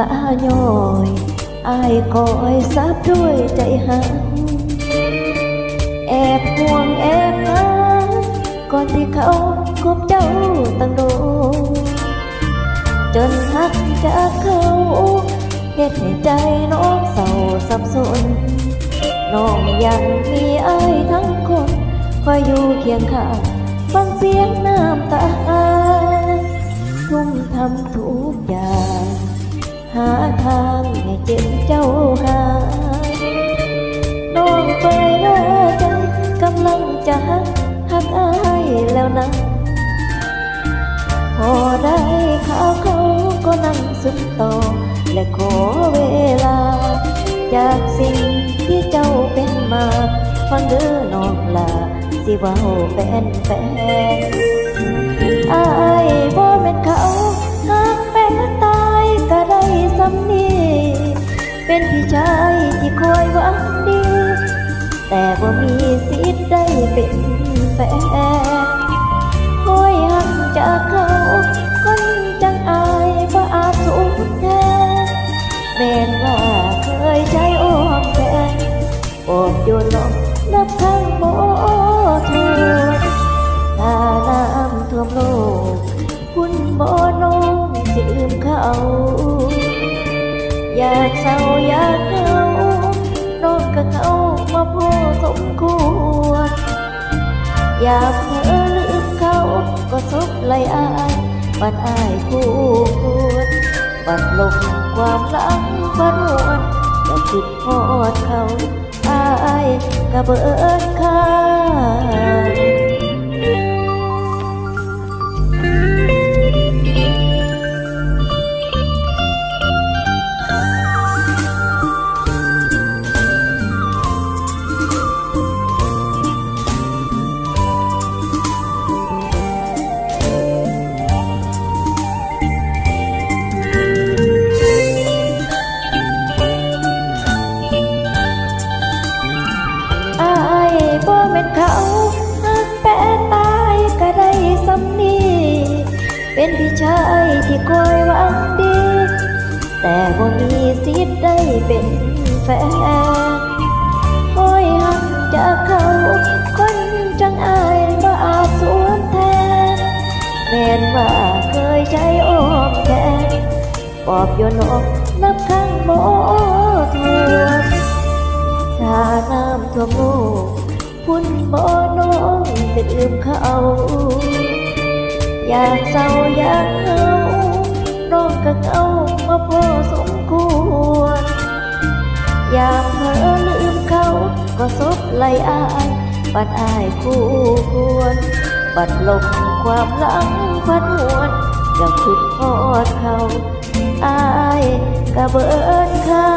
อยอายคอยซับด้วยใจหักแอบห่วงแอบหาก่อนที่เขาคบเจ้าตั้งโดนจนหั จะหักหักอายแล้วนะ พอได้ข่าวเขาก็นั่งสุดต่อ และขอเวลา จากสิ่งที่เจ้าเป็นมาฟังเด้อน้องลาสิเว้าแฟนแฟนอายบ่แม่นเขาหากแม้ตายก็ได้สำนีเป็นพี่ชายที่คอยหวังดี แต่บ่มี อยากเศร้าอยากเหงาน้องก็เขามาพอสมควรอยากเธอลืมเขาก็ซบไหลอายบัดอายคู่ควรบัดลงความหลังบัดหวนก็คิดพอดเขาอายก็เบิดค่า เป็นพี่ชายที่คอยหวังดี แต่บ่มีสิทธิ์ได้เป็นแฟนคอยหักจากเขา คนจังอายบ่อาจสวมแทน แม่นว่าเคยใช้อ้อมแขนปอบโยนอกนับครั้งบ่ทวนถ้าน้ำท่วมโลกพุ่นบ่น้องจะลืมเขา อยากเศร้าอยากเหงาน้องก็เอามาพอสมควร อยากเธอลืมเขาก็ซบไหลอายบัดอายคู่ควร บัดลมความหลังพัดหวนอยากคิดพอดเขาอายก็เบิดค่า